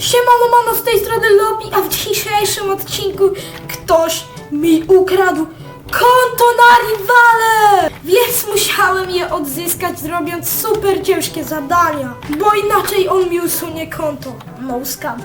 Siemano mano z tej strony Lobby, a w dzisiejszym odcinku ktoś mi ukradł konto na rivale! Więc musiałem je odzyskać zrobiąc super ciężkie zadania, bo inaczej on mi usunie konto. No scam.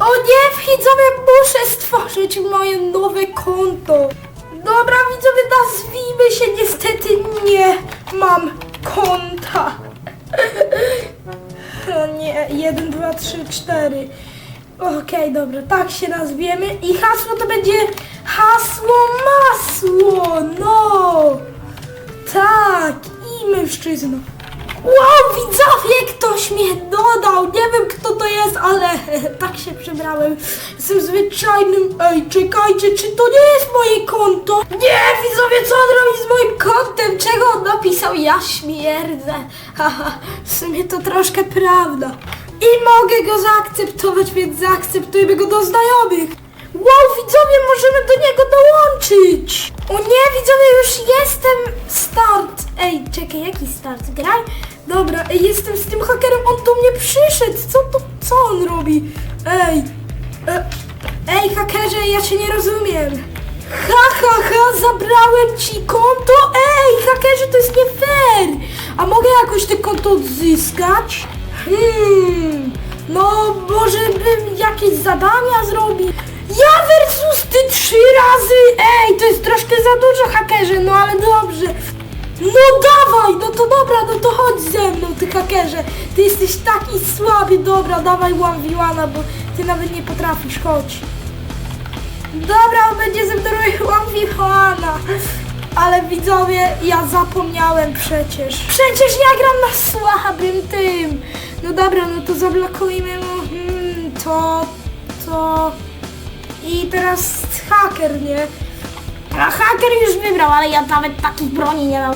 O nie, widzowie, muszę stworzyć moje nowe konto. Dobra, widzowie, nazwijmy się, niestety nie mam konta. O nie, 1, 2, 3, 4. Okej, dobra, tak się nazwiemy i hasło to będzie hasło masło, no! Tak, i mężczyzna. Wow, widzowie, ktoś mnie dodał, nie wiem kto to jest, ale tak się przebrałem. Jestem zwyczajnym, ej, czekajcie, czy to nie jest moje konto? Nie, widzowie, co on robi z moim kontem? Czego on napisał? Ja śmierdzę. Haha, w sumie to troszkę prawda. I mogę go zaakceptować, więc zaakceptujmy go do znajomych. Wow, widzowie, możemy do niego dołączyć! O nie, widzowie, już jestem start! Ej, czekaj, jaki start? Graj? Dobra, ej, jestem z tym hakerem, on do mnie przyszedł! Co to, co on robi? Ej, e, ej, hakerze, ja cię nie rozumiem! Ha, ha, ha, zabrałem ci konto! Ej, hakerze, to jest nie fair! A mogę jakoś te konto odzyskać? Hmm, no może bym jakieś zadania zrobił? Ja versus ty trzy razy! Ej, to jest troszkę za dużo hakerze, no ale dobrze. No dawaj, no to dobra, mną, ty jesteś taki słaby, dobra, dawaj one, bo ty nawet nie potrafisz, chodź. Dobra, on będzie ze mną. Ale widzowie, ja zapomniałem przecież. Przecież ja gram na słabym tym. No dobra, no to zablokujmy mu hmm, to, to... I teraz haker, nie? A haker już wybrał, ale ja nawet takich broni nie mam.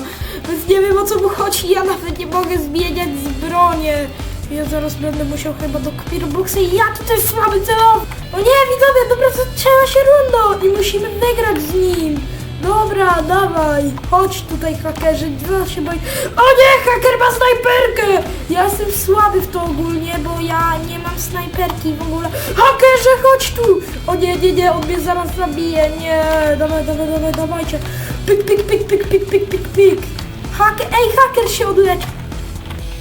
Więc nie wiem o co mu chodzi, ja nawet nie mogę zmieniać z bronie. Ja zaraz będę musiał chyba do Pirboxa i ja tutaj słaby celownik. O nie, widzowie, dobra, zaczęła się runda i musimy wygrać z nim. Dobra, dawaj, chodź tutaj hakerzy, co się boi. O nie, haker ma snajperkę! Ja jestem słaby w to ogólnie, bo ja nie mam snajperki w ogóle. Hakerze, chodź tu! O nie, nie, nie, on mnie zaraz zabije, nie, dawaj, dawaj, dawaj, dawajcie. Pik, pik, pik, pik, pik, pik, pik, pik. Haker, ej, haker się odleci.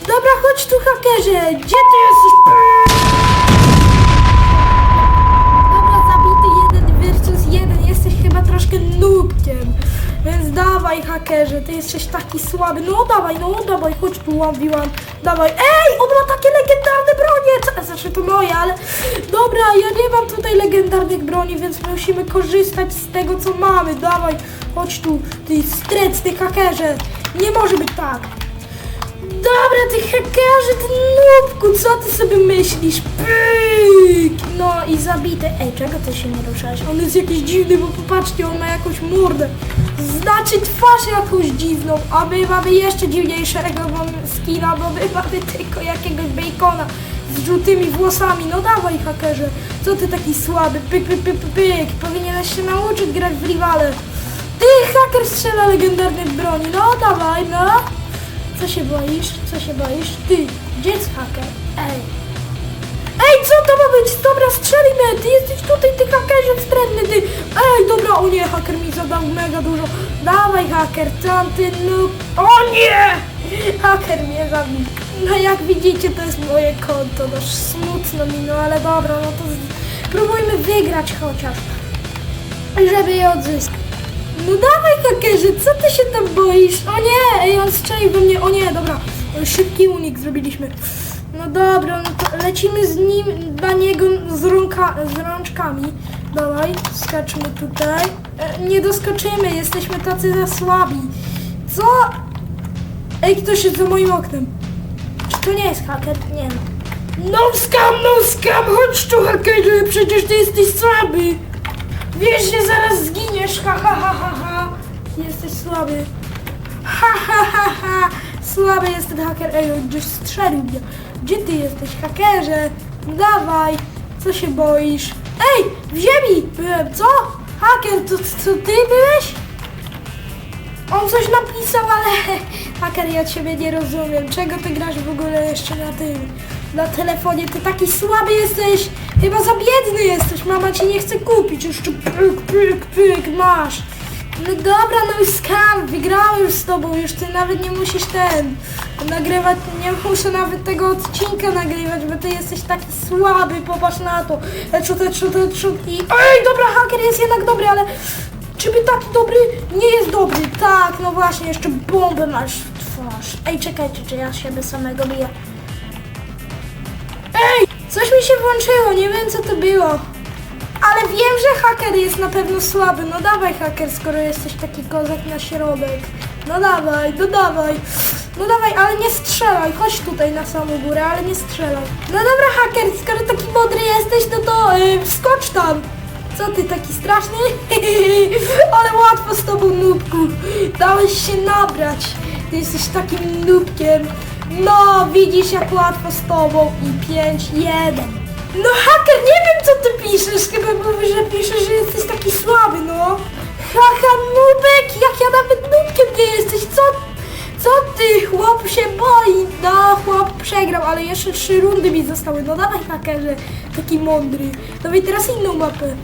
Dobra, chodź tu hakerze, gdzie ty jesteś? Dobra, zabity jeden versus jeden, jesteś chyba troszkę nubkiem. Więc dawaj hakerze, ty jesteś taki słaby. No dawaj, no dawaj, chodź tu one. Dawaj, ej, on ma takie legendarne bronie. Znaczy to moje, ale dobra, ja nie mam tutaj legendarnych broni, więc musimy korzystać z tego co mamy. Dawaj, chodź tu, ty strecny hakerze. Nie może być tak. Dobra, ty hakerze, ty nubku, co ty sobie myślisz? Pyk! No i zabity. Ej, czego ty się nie ruszałeś? On jest jakiś dziwny, bo popatrzcie, on ma jakąś mordę. Znaczy twarz jakąś dziwną, a my mamy jeszcze dziwniejszego skina, bo my mamy tylko jakiegoś bacona z żółtymi włosami. No dawaj, hakerze, co ty taki słaby? Pyk, pyk, pyk, pyk. Powinieneś się nauczyć grać w rivale. Ty, haker strzela legendarnych broni, no dawaj, no. Co się boisz? Co się boisz? Ty, gdzie jest haker? Ej. Ej, co to ma być? Dobra, strzelimy! Ty jesteś tutaj, ty hakerze wstrętny, ty! Ej, dobra, o nie, haker mi zadał mega dużo. Dawaj, haker, tam ty, no... O nie! Haker mnie zabił. No jak widzicie, to jest moje konto, no smutno mi, no ale dobra, no to... z- Próbujmy wygrać chociaż, żeby je odzyskać. No dawaj hakerze, co ty się tam boisz? O nie, ej, on strzelił we mnie, o nie, dobra, szybki unik zrobiliśmy. No dobra, no to lecimy z nim na niego z, rąka, z rączkami. Dawaj, skaczmy tutaj. E, nie doskoczymy, jesteśmy tacy za słabi. Co? Ej, ktoś jest za moim oknem. Czy to nie jest haker? Nie no. No scam, no scam, chodź tu hakerze, przecież ty jesteś słaby. Wiesz, że zaraz zginiesz, ha ha ha ha ha. Jesteś słaby. Ha ha ha ha. Słaby jest ten haker. Ej, on gdzieś strzelił mnie. Gdzie ty jesteś, hakerze? Dawaj. Co się boisz? Ej, w ziemi byłem, co? Haker, to, to ty byłeś? On coś napisał, ale haker, ja ciebie nie rozumiem. Czego ty grasz w ogóle jeszcze na tym? Na telefonie. Ty taki słaby jesteś, chyba za biedny jesteś. Mama ci nie chce kupić. Jeszcze pyk, pyk, pyk, masz. No dobra, no i skam, wygrałem już z tobą, już ty nawet nie musisz ten nagrywać, nie muszę nawet tego odcinka nagrywać, bo ty jesteś taki słaby, popatrz na to. Eczut, eczut, eczut i... Ej, dobra, haker jest jednak dobry, ale czy by taki dobry nie jest dobry? Tak, no właśnie, jeszcze bombę masz w twarz. Ej, czekajcie, czy ja siebie samego biję. Coś mi się włączyło, nie wiem co to było. Ale wiem, że haker jest na pewno słaby. No dawaj haker, skoro jesteś taki kozak na środek. No dawaj, no dawaj. No dawaj, ale nie strzelaj. Chodź tutaj na samą górę, ale nie strzelaj. No dobra haker, skoro taki mądry jesteś, no to yy, wskocz tam. Co ty taki straszny? ale łatwo z tobą nubku. Dałeś się nabrać. Ty jesteś takim nubkiem. No, widzisz jak łatwo z tobą. I 5-1. No haker, nie wiem co ty piszesz, chyba mówisz, że piszesz, że jesteś taki słaby, no. Haha, nubek, jak ja nawet nubkiem nie jesteś, co, co ty, chłop się boi, no chłop przegrał, ale jeszcze trzy rundy mi zostały, no dawaj hakerze, taki mądry, dawaj teraz inną mapę.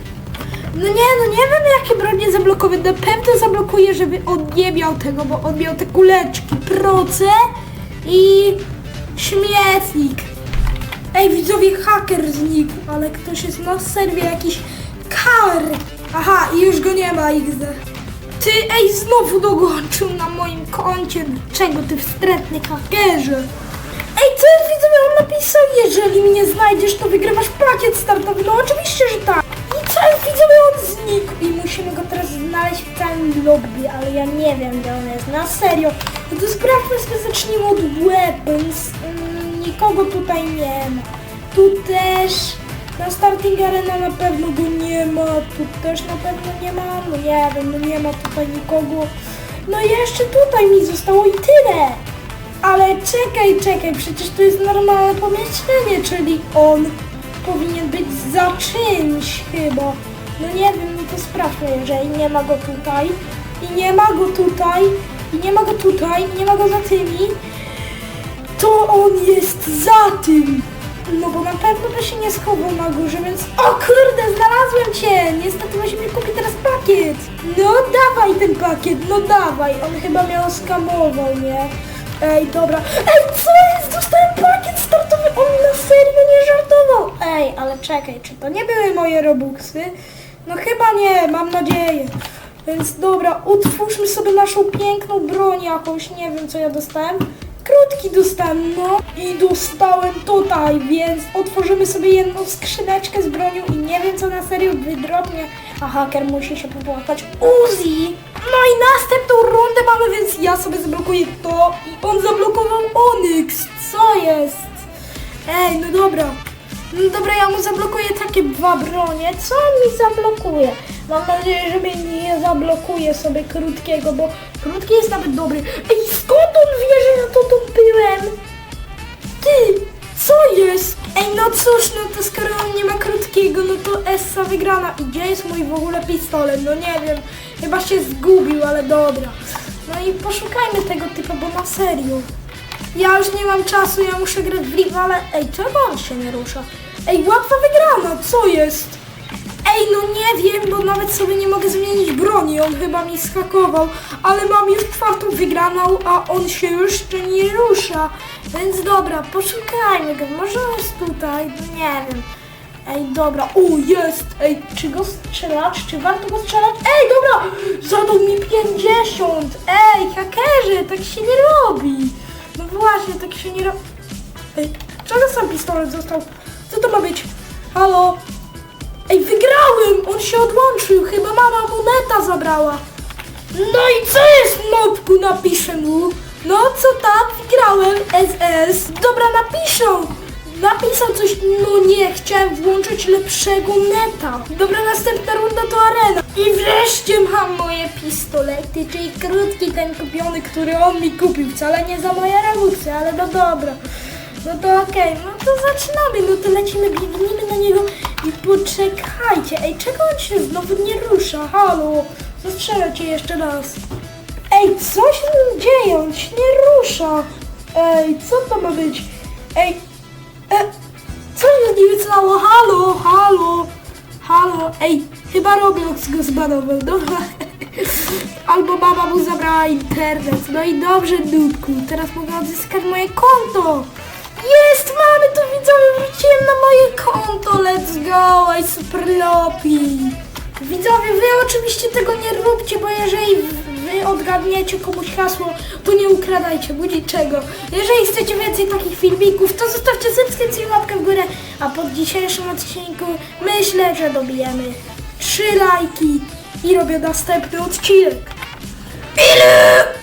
No nie, no nie wiem jakie bronie zablokować, na pewno zablokuję, żeby on nie miał tego, bo on miał te kuleczki, proce i śmietnik. Ej, widzowie, haker znikł, ale ktoś jest na serwie jakiś kar. Aha, i już go nie ma, XD. Ty, ej, znowu dołączył na moim koncie. Czego ty wstrętny hakerze? Ej, co jest, widzowie, on napisał, jeżeli mnie znajdziesz, to wygrywasz pakiet startowy. No oczywiście, że tak. I co jest, widzowie, on znikł. I musimy go teraz znaleźć w całym lobby, ale ja nie wiem, gdzie on jest. Na serio. No to sprawdźmy sobie, zacznijmy od weapons. Mm, nikogo tutaj nie ma. Tu też na starting arena na pewno go nie ma. Tu też na pewno nie ma. No nie wiem, no nie ma tutaj nikogo. No i jeszcze tutaj mi zostało i tyle. Ale czekaj, czekaj, przecież to jest normalne pomieszczenie, czyli on powinien być za czymś chyba. No nie wiem, no to sprawdźmy, jeżeli nie ma go tutaj i nie ma go tutaj i nie ma go tutaj nie ma go za tymi, to on jest za tym. No bo na pewno by się nie schował na górze, więc... O kurde, znalazłem cię! Niestety musimy kupić teraz pakiet. No dawaj ten pakiet, no dawaj. On chyba miał skamował, nie? Ej, dobra. Ej, co jest? Dostałem pakiet startowy. On na serio nie żartował. Ej, ale czekaj, czy to nie były moje robuxy? No chyba nie, mam nadzieję. Więc dobra, utwórzmy sobie naszą piękną broń jakąś. Nie wiem, co ja dostałem. Krótki dostałem, no. I dostałem tutaj, więc otworzymy sobie jedną skrzyneczkę z bronią i nie wiem, co na serio wydrobnie. A haker musi się popłakać. Uzi! No i następną rundę mamy, więc ja sobie zablokuję to i on zablokował Onyx. Co jest? Ej, no dobra. No dobra, ja mu zablokuję takie dwa bronie. Co on mi zablokuje? Mam nadzieję, że mnie nie zablokuje sobie krótkiego, bo krótki jest nawet dobry. Ej, skąd on wie, że ja to tu byłem? Ty, co jest? Ej, no cóż, no to skoro on nie ma krótkiego, no to Essa wygrana. I gdzie jest mój w ogóle pistolet? No nie wiem, chyba się zgubił, ale dobra. No i poszukajmy tego typa, bo na serio. Ja już nie mam czasu, ja muszę grać w League, ale... Ej, czego on się nie rusza? Ej, łatwa wygrana, co jest? Ej, no nie wiem, bo nawet sobie nie mogę zmienić broni, on chyba mi skakował, ale mam już czwartą wygraną, a on się jeszcze nie rusza. Więc dobra, poszukajmy go, może jest tutaj, nie wiem. Ej, dobra, o jest! Ej, czy go strzelać? Czy warto go strzelać? Ej, dobra! Zadał mi 50! Ej, hakerzy, tak się nie robi! No właśnie, tak się nie robi. Ej, czego sam pistolet został? To ma być? Halo? Ej, wygrałem! On się odłączył, chyba mama moneta zabrała. No i co jest, nopku, napiszę mu. No, co tam, wygrałem, SS. Dobra, napiszą. Napisał coś, no nie, chciałem włączyć lepszego neta. Dobra, następna runda to arena. I wreszcie mam moje pistolety, czyli krótki ten kupiony, który on mi kupił. Wcale nie za moje rewolucje, ale no dobra. No to okej, no to zaczynamy, no to lecimy, biegnijmy na niego i poczekajcie. Ej, czego on się znowu nie rusza? Halo, zastrzelę cię jeszcze raz. Ej, co się dzieje? On się nie rusza. Ej, co to ma być? Ej, E, co się nie wyclało? Halo, halo, halo. Ej, chyba Roblox go zbanował, dobra. Albo mama mu zabrała internet. No i dobrze, dudku. Teraz mogę odzyskać moje konto. Jest, mamy to widzowie, wróciłem na moje konto. Let's go, I super lopi. Widzowie, wy oczywiście tego nie róbcie, bo jeżeli wy odgadniecie komuś hasło, to nie ukradajcie mu niczego. Jeżeli chcecie więcej takich filmików, to zostawcie subskrypcję i łapkę w górę. A pod dzisiejszym odcinku myślę, że dobijemy 3 lajki i robię następny odcinek. Ile?